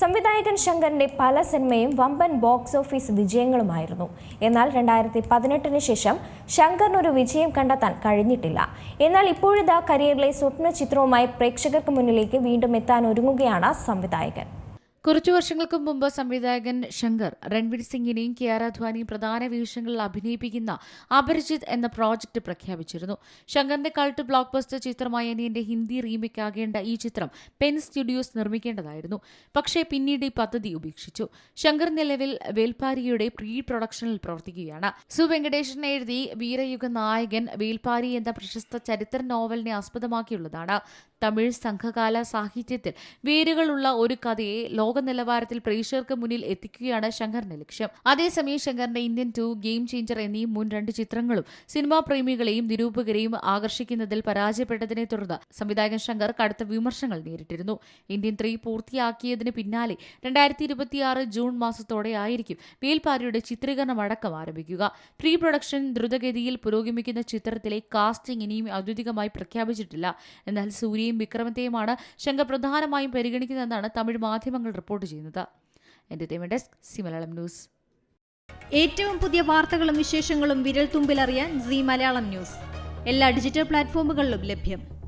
സംവിധായകൻ ശങ്കറിന്റെ പല സിനിമയും വമ്പൻ ബോക്സ് ഓഫീസ് വിജയങ്ങളുമായിരുന്നു. എന്നാൽ രണ്ടായിരത്തി പതിനെട്ടിന് ശേഷം ശങ്കറിന് ഒരു വിജയം കണ്ടെത്താൻ കഴിഞ്ഞിട്ടില്ല. എന്നാൽ ഇപ്പോഴിതാ കരിയറിലെ സ്വപ്ന ചിത്രവുമായി പ്രേക്ഷകർക്ക് മുന്നിലേക്ക് വീണ്ടും എത്താൻ ഒരുങ്ങുകയാണ് സംവിധായകൻ. കുറച്ചു വർഷങ്ങൾക്ക് മുമ്പ് സംവിധായകൻ ശങ്കർ രൺവീർ സിംഗിനെയും കെ ആർ അധ്വാനിയും പ്രധാന വേഷങ്ങളിൽ അഭിനയിപ്പിക്കുന്ന അപരിചിത് എന്ന പ്രോജക്റ്റ് പ്രഖ്യാപിച്ചിരുന്നു. ശങ്കറിന്റെ കൾട്ട് ബ്ലോക്ക് ബസ്റ്റർ ചിത്രമായ അനിയന്റെ ഹിന്ദി റീമേക്ക് ആകേണ്ട ഈ ചിത്രം പെൻ സ്റ്റുഡിയോസ് നിർമ്മിക്കേണ്ടതായിരുന്നു. പക്ഷേ പിന്നീട് ഈ പദ്ധതി ഉപേക്ഷിച്ചു. ശങ്കർ നിലവിൽ വേൽപ്പാരിയുടെ പ്രീ പ്രൊഡക്ഷനിൽ പ്രവർത്തിക്കുകയാണ്. സു വെങ്കടേശൻ എഴുതി വീരയുഗ നായകൻ വേൽപ്പാരി എന്ന പ്രശസ്ത ചരിത്ര നോവലിനെ ആസ്പദമാക്കിയുള്ളതാണ്. തമിഴ് സംഘകാല സാഹിത്യത്തിൽ വേരുകളുള്ള ഒരു കഥയെ ലോക നിലവാരത്തിൽ പ്രേക്ഷകർക്ക് മുന്നിൽ എത്തിക്കുകയാണ് ശങ്കറിന്റെ ലക്ഷ്യം. അതേസമയം ശങ്കറിന്റെ ഇന്ത്യൻ ടു ഗെയിം ചേഞ്ചർ എന്നീ മുൻ രണ്ട് ചിത്രങ്ങളും സിനിമാ പ്രേമികളെയും നിരൂപകരെയും ആകർഷിക്കുന്നതിൽ പരാജയപ്പെട്ടതിനെ തുടർന്ന് സംവിധായകൻ ശങ്കർ കടുത്ത വിമർശനങ്ങൾ നേരിട്ടിരുന്നു. ഇന്ത്യൻ ത്രീ പൂർത്തിയാക്കിയതിന് പിന്നാലെ രണ്ടായിരത്തി ഇരുപത്തിയാറ് ജൂൺ മാസത്തോടെ ആയിരിക്കും വേൽപ്പാരിയുടെ ചിത്രീകരണം അടക്കം ആരംഭിക്കുക. പ്രീ പ്രൊഡക്ഷൻ ദ്രുതഗതിയിൽ പുരോഗമിക്കുന്ന ചിത്രത്തിലെ കാസ്റ്റിംഗ് ഇനിയും ഔദ്യോഗികമായി പ്രഖ്യാപിച്ചിട്ടില്ല. എന്നാൽ സൂര്യയും വിക്രമത്തെയുമാണ് ശങ്കർ പ്രധാനമായും പരിഗണിക്കുന്നതെന്നാണ് തമിഴ് മാധ്യമങ്ങൾ റിപ്പോർട്ട് ചെയ്യുന്നത്. Entertainment desk Zee Malayalam news. ഏറ്റവും പുതിയ വാർത്തകളും വിശേഷങ്ങളും വിരൽ തുമ്പിലറിയാൻ സി മലയാളം ന്യൂസ്. എല്ലാ ഡിജിറ്റൽ പ്ലാറ്റ്ഫോമുകളിലും ലഭ്യം.